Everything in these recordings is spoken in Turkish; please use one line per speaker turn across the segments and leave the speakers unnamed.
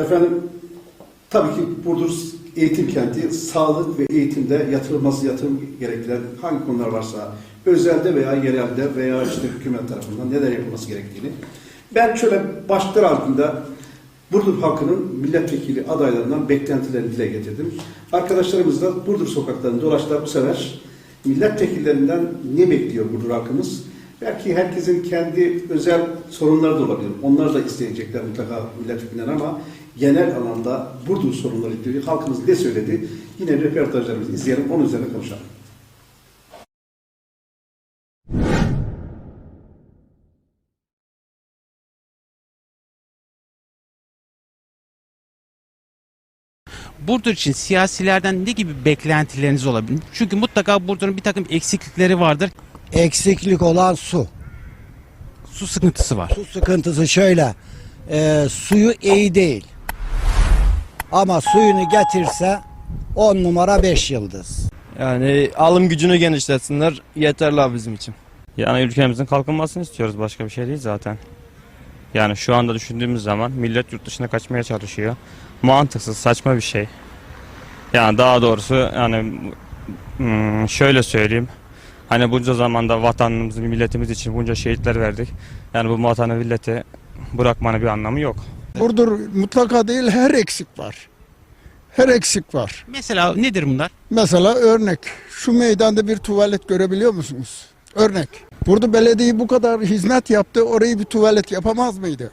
Efendim tabii ki Burdur eğitim kenti, sağlık ve eğitimde yatırılması yatırım gerektiren hangi konular varsa özelde veya yerelde veya işte hükümet tarafından neler yapılması gerektiğini ben şöyle başlıklar altında Burdur halkının milletvekili adaylarından beklentilerini dile getirdim. Arkadaşlarımız da Burdur sokaklarında dolaştılar bu sefer. Milletvekillerinden ne bekliyor Burdur halkımız? Belki herkesin kendi özel sorunları da olabilir. Onlar da isteyecekler mutlaka milletvekillerinden ama genel anlamda Burdur sorunları ilgili halkımız ne söyledi? Yine röportajlarımızı izleyelim, onun üzerine konuşalım.
Burdur için siyasilerden ne gibi beklentileriniz olabilir? Çünkü mutlaka Burdur'un bir takım eksiklikleri vardır.
eksiklik olan su.
Su sıkıntısı var.
Su sıkıntısı şöyle. e, suyu iyi değil. Ama suyunu getirse 10 numara 5 yıldız.
Yani alım gücünü genişletsinler yeterli abi bizim için. Yani ülkemizin kalkınmasını istiyoruz başka bir şey değil zaten. Yani şu anda düşündüğümüz zaman millet yurt dışına kaçmaya çalışıyor. Mantıksız, saçma bir şey. Yani daha doğrusu yani hmm, şöyle söyleyeyim. Hani bunca zamanda vatanımız, milletimiz için bunca şehitler verdik. Yani bu vatanı milleti bırakmanın bir anlamı yok.
Burdur mutlaka değil her eksik var. Her eksik var.
Mesela nedir bunlar?
Mesela örnek şu meydanda bir tuvalet görebiliyor musunuz? Örnek. Burada belediye bu kadar hizmet yaptı orayı bir tuvalet yapamaz mıydı?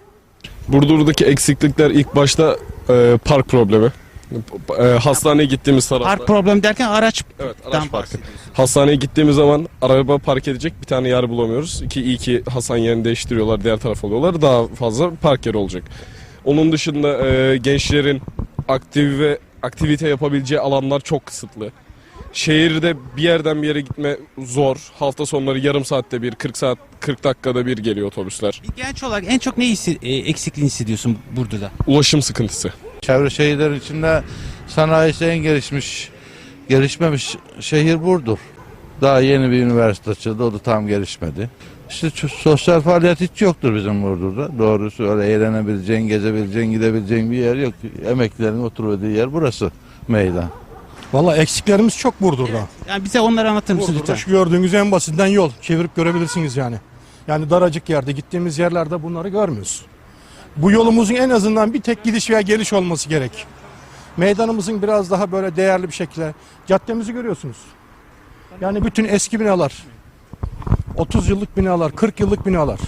Burdur'daki eksiklikler ilk başta e, park problemi. E, hastaneye gittiğimiz tarafta.
Park problem derken araç
Evet, araç parkı. Hastaneye gittiğimiz zaman araba park edecek bir tane yer bulamıyoruz. Ki iyi ki Hasan yerini değiştiriyorlar, diğer taraf alıyorlar. Daha fazla park yeri olacak. Onun dışında e, gençlerin aktif ve aktivite yapabileceği alanlar çok kısıtlı. Şehirde bir yerden bir yere gitme zor. Hafta sonları yarım saatte bir, 40 saat 40 dakikada bir geliyor otobüsler.
bir genç olarak en çok ne hissi- e, eksikliğini hissediyorsun Burdur'da?
Ulaşım sıkıntısı.
Çevre şehirler içinde sanayisi en gelişmiş, gelişmemiş şehir Burdur. Daha yeni bir üniversite açıldı, o da tam gelişmedi. İşte sosyal faaliyet hiç yoktur bizim Burdur'da. Doğrusu öyle eğlenebileceğin, gezebileceğin, gidebileceğin bir yer yok. Emeklilerin oturduğu yer burası meydan.
Valla eksiklerimiz çok Burdur'da.
Yani bize onları anlatır mısın
Burdur'da
lütfen?
şu gördüğünüz en basitinden yol. Çevirip görebilirsiniz yani. Yani daracık yerde gittiğimiz yerlerde bunları görmüyoruz. Bu yolumuzun en azından bir tek gidiş veya geliş olması gerek. Meydanımızın biraz daha böyle değerli bir şekilde. Caddemizi görüyorsunuz. Yani bütün eski binalar. 30 yıllık binalar, 40 yıllık binalar.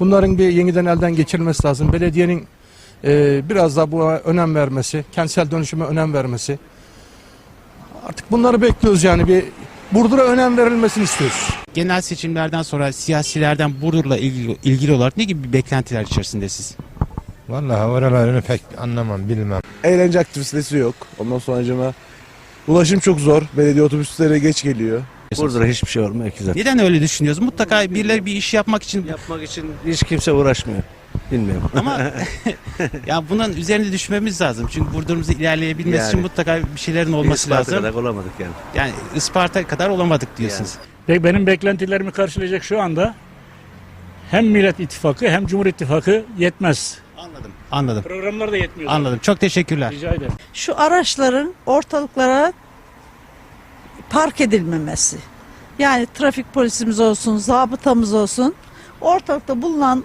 Bunların bir yeniden elden geçirilmesi lazım. Belediyenin e, biraz daha buna önem vermesi, kentsel dönüşüme önem vermesi. Artık bunları bekliyoruz yani bir Burdur'a önem verilmesini istiyoruz.
Genel seçimlerden sonra siyasilerden Burdur'la ilgili, ilgili olarak ne gibi beklentiler içerisindesiniz?
Vallahi oralarını pek anlamam bilmem.
eğlence aktivitesi yok. Ondan sonra ulaşım çok zor. Belediye otobüsleri geç geliyor.
Burada hiçbir şey olmuyor ki zaten.
Neden öyle düşünüyoruz? Mutlaka birileri bir iş yapmak için
Yapmak için hiç kimse uğraşmıyor. Bilmiyorum.
ama ya bunun üzerinde düşmemiz lazım. Çünkü Burdur'umuzu ilerleyebilmesi
Yani.
için mutlaka bir şeylerin olması
İsparta
lazım.
kadar olamadık yani.
Yani Isparta kadar olamadık diyorsunuz.
Ve benim beklentilerimi karşılayacak şu anda hem Millet İttifakı hem Cumhur İttifakı yetmez.
Anladım. Anladım.
Programlar da yetmiyor.
Anladım. Çok teşekkürler.
Rica ederim.
şu araçların ortalıklara park edilmemesi. Yani trafik polisimiz olsun, zabıtamız olsun. Ortalıkta bulunan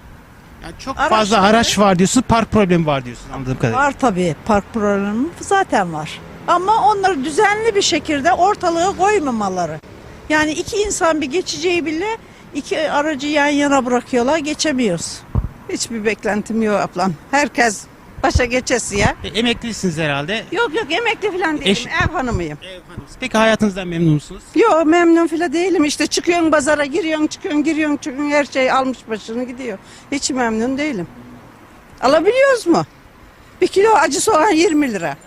Yani çok
Araç
fazla araç var diyorsun, park problemi var diyorsun anladığım kadarıyla.
var tabii park problemi zaten var. Ama onları düzenli bir şekilde ortalığa koymamaları. Yani iki insan bir geçeceği bile iki aracı yan yana bırakıyorlar geçemiyoruz.
Hiçbir beklentim yok ablam. Herkes başa geçesi ya.
E, emeklisiniz herhalde.
Yok yok emekli falan değilim.
Eş-
Ev hanımıyım.
Peki hayatınızdan memnun musunuz?
Yok memnun falan değilim. İşte çıkıyorsun pazara giriyorsun çıkıyorsun giriyorsun çıkıyorsun her şey almış başını gidiyor. Hiç memnun değilim. Alabiliyoruz mu? Bir kilo acı soğan 20 lira.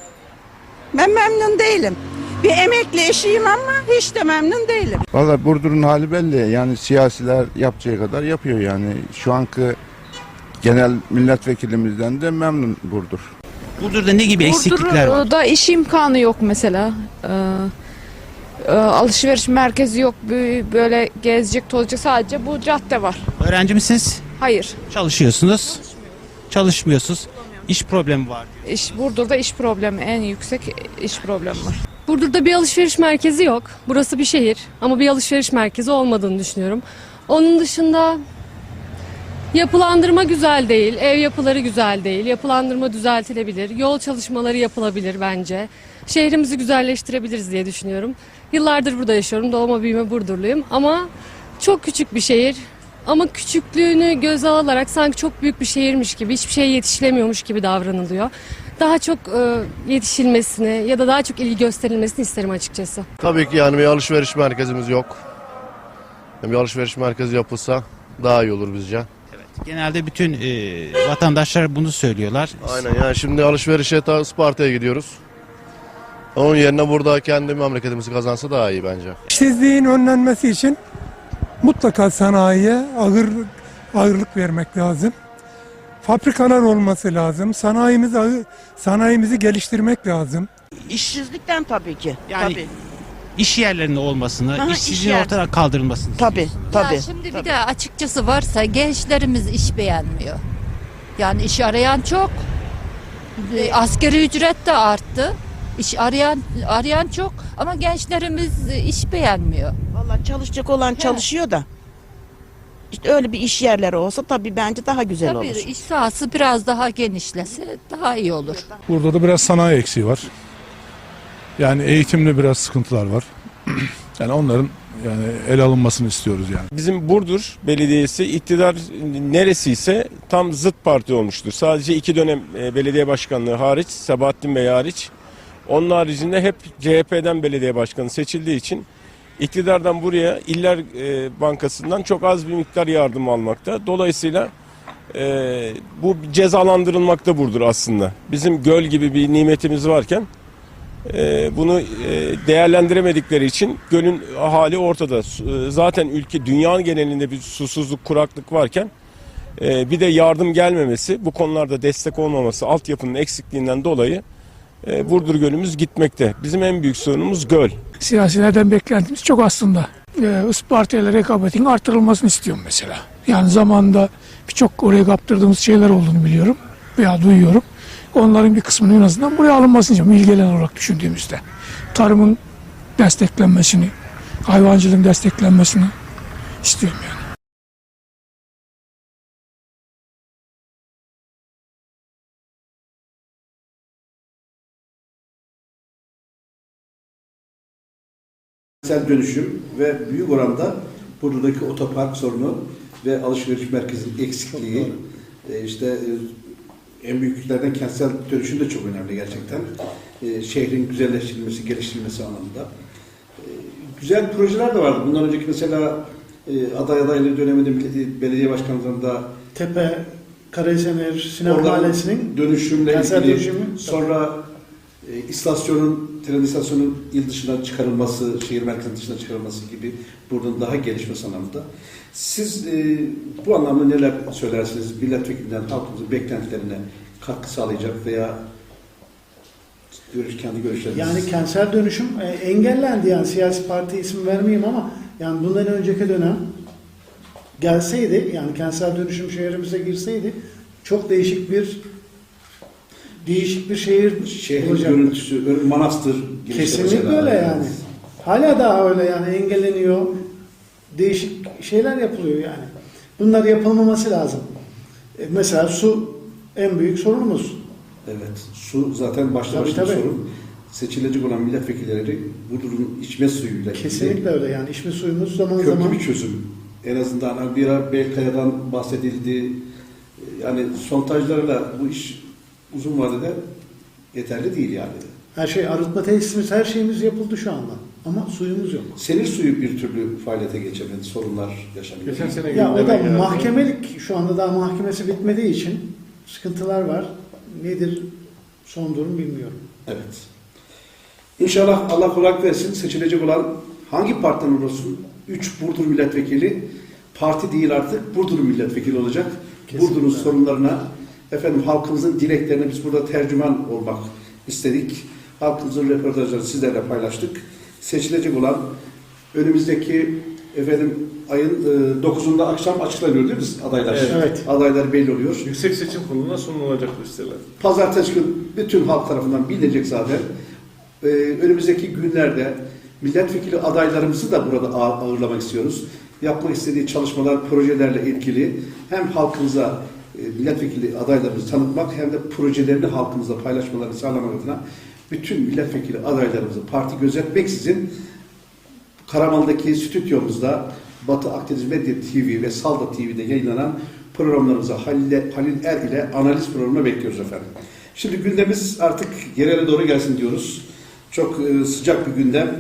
Ben memnun değilim. Bir emekli eşiyim ama hiç de memnun değilim.
Valla Burdur'un hali belli. Yani siyasiler yapacağı kadar yapıyor yani. Şu anki genel milletvekilimizden de memnun Burdur.
Burdur'da ne gibi eksiklikler var?
Burada iş imkanı yok mesela. Ee, e, alışveriş merkezi yok. Bö- Böyle gezecek tozacak sadece bu cadde var.
Öğrenci misiniz?
Hayır.
Çalışıyorsunuz. Çalışmıyorsunuz. İş problemi var.
İş, Burdur'da iş problemi en yüksek iş problemi var.
Burdur'da bir alışveriş merkezi yok. Burası bir şehir ama bir alışveriş merkezi olmadığını düşünüyorum. Onun dışında yapılandırma güzel değil, ev yapıları güzel değil. Yapılandırma düzeltilebilir, yol çalışmaları yapılabilir bence. Şehrimizi güzelleştirebiliriz diye düşünüyorum. Yıllardır burada yaşıyorum, doğma büyüme Burdurluyum ama çok küçük bir şehir. Ama küçüklüğünü göze alarak sanki çok büyük bir şehirmiş gibi, hiçbir şey yetişilemiyormuş gibi davranılıyor. Daha çok e, yetişilmesini ya da daha çok ilgi gösterilmesini isterim açıkçası.
Tabii ki yani bir alışveriş merkezimiz yok. Bir alışveriş merkezi yapılsa daha iyi olur bizce.
Genelde bütün e, vatandaşlar bunu söylüyorlar.
Aynen yani şimdi alışverişe ta Isparta'ya gidiyoruz. Onun yerine burada kendi memleketimizi kazansa daha iyi bence.
İşsizliğin önlenmesi için mutlaka sanayiye ağır ağırlık vermek lazım. Fabrikalar olması lazım. Sanayimiz ağır- sanayimizi geliştirmek lazım.
İşsizlikten tabii ki.
Yani
tabii.
İş yerlerinde olmasını,
Aha, iş
işsizliğin
yer-
ortadan kaldırılmasını.
Tabii, tabii.
Ya şimdi bir de açıkçası varsa gençlerimiz iş beğenmiyor. Yani iş arayan çok. E, Askeri ücret de arttı. İş arayan arayan çok ama gençlerimiz e, iş beğenmiyor.
Vallahi çalışacak olan çalışıyor da. İşte öyle bir iş yerleri olsa tabii bence daha güzel
Tabii
olur.
iş sahası biraz daha genişlese daha iyi olur.
Burada da biraz sanayi eksiği var. Yani eğitimde biraz sıkıntılar var. yani onların yani el alınmasını istiyoruz yani.
Bizim Burdur Belediyesi iktidar neresiyse tam zıt parti olmuştur. Sadece iki dönem e, belediye başkanlığı hariç, Sabahattin Bey hariç. Onun haricinde hep CHP'den belediye başkanı seçildiği için iktidardan buraya İller e, Bankası'ndan çok az bir miktar yardım almakta. Dolayısıyla e, bu cezalandırılmakta Burdur aslında. Bizim göl gibi bir nimetimiz varken bunu e, değerlendiremedikleri için gölün hali ortada. E, Zaten ülke dünya genelinde bir susuzluk, kuraklık varken e, bir de yardım gelmemesi, bu konularda destek olmaması, altyapının eksikliğinden dolayı Burdur Gölümüz gitmekte. Bizim en büyük sorunumuz göl.
Siyasilerden beklentimiz çok aslında. Ee, Isparta ile rekabetin artırılmasını istiyorum mesela. Yani zamanında birçok oraya kaptırdığımız şeyler olduğunu biliyorum veya duyuyorum. Onların bir kısmının en azından buraya alınmasını istiyorum ilgilenen olarak düşündüğümüzde. Tarımın desteklenmesini, hayvancılığın desteklenmesini istiyorum yani.
Kentsel dönüşüm ve büyük oranda buradaki otopark sorunu ve alışveriş merkezinin eksikliği e, işte en büyüklerden kentsel dönüşüm de çok önemli gerçekten. E, şehrin güzelleştirilmesi, geliştirilmesi anlamında. E, güzel projeler de vardı. Bundan önceki mesela e, aday adaylığı döneminde belediye başkanlığında
Tepe, Karaesenler, Sinan Mahallesi'nin
dönüşümle
kentsel
ilgili
dönüşümü-
sonra e, istasyonun, tren istasyonun il dışına çıkarılması, şehir merkezinin dışına çıkarılması gibi buradan daha gelişmesi anlamında. Siz e, bu anlamda neler söylersiniz? Milletvekilinden halkımızın beklentilerine katkı sağlayacak veya görüş, kendi görüşleriniz.
Yani kentsel dönüşüm e, engellendi yani siyasi parti isim vermeyeyim ama yani bundan önceki dönem gelseydi yani kentsel dönüşüm şehrimize girseydi çok değişik bir değişik bir şehir
şehrin
olacaktı.
görüntüsü, manastır
Kesinlikle
mesela.
öyle yani. Hala daha öyle yani engelleniyor. Değişik şeyler yapılıyor yani. Bunlar yapılmaması lazım. E, mesela su en büyük sorunumuz.
Evet, su zaten başlı
Tabii,
başına
tabii.
sorun. Seçilecek olan milletvekilleri Burdur'un içme suyuyla ilgili
Kesinlikle öyle yani. İçme suyumuz zaman
köklü
zaman
bir çözüm. En azından ara Belkaya'dan bahsedildi. Yani sontajlarla bu iş uzun vadede yeterli değil yani.
her şey arıtma tesisimiz her şeyimiz yapıldı şu anda. Ama suyumuz yok.
Senin suyu bir türlü faaliyete geçemedi, sorunlar yaşanıyor.
Geçen sene
Ya o da
gündeme geldi.
mahkemelik şu anda daha mahkemesi bitmediği için sıkıntılar var. Nedir son durum bilmiyorum.
Evet. İnşallah Allah kolaylık versin. Seçilecek olan hangi partiden olursun? Üç Burdur milletvekili parti değil artık Burdur milletvekili olacak.
Kesinlikle.
Burdur'un sorunlarına efendim halkımızın dileklerine biz burada tercüman olmak istedik. Halkımızın röportajlarını sizlerle paylaştık. Seçilecek olan önümüzdeki efendim ayın e, 9'unda akşam açıklanıyor değil mi adaylar?
Evet.
Adaylar belli oluyor.
Yüksek Seçim Kurulu'na sunulacak listeler.
Pazartesi günü bütün halk tarafından bilinecek zaten. Ee, önümüzdeki günlerde milletvekili adaylarımızı da burada ağ- ağırlamak istiyoruz. Yapmak istediği çalışmalar, projelerle ilgili hem halkımıza e, milletvekili adaylarımızı tanıtmak hem de projelerini halkımızla paylaşmalarını sağlamak adına bütün milletvekili adaylarımızı parti gözetmeksizin Karaman'daki stüdyomuzda Batı Akdeniz Medya TV ve Salda TV'de yayınlanan programlarımıza Halil, Halil Er ile analiz programına bekliyoruz efendim. Şimdi gündemimiz artık yerele doğru gelsin diyoruz. Çok e, sıcak bir gündem.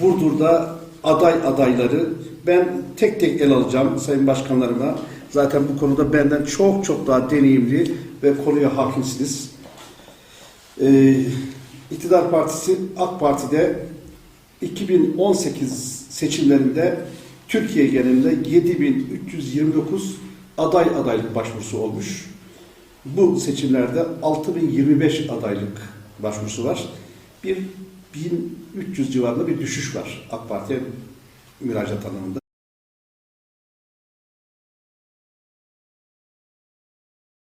Burdur'da aday adayları ben tek tek el alacağım sayın başkanlarıma. Zaten bu konuda benden çok çok daha deneyimli ve konuya hakimsiniz. Ee, İktidar Partisi AK Parti'de 2018 seçimlerinde Türkiye genelinde 7329 aday adaylık başvurusu olmuş. Bu seçimlerde 6025 adaylık başvurusu var. Bir 1300 civarında bir düşüş var AK Parti'ye müracaat anlamında.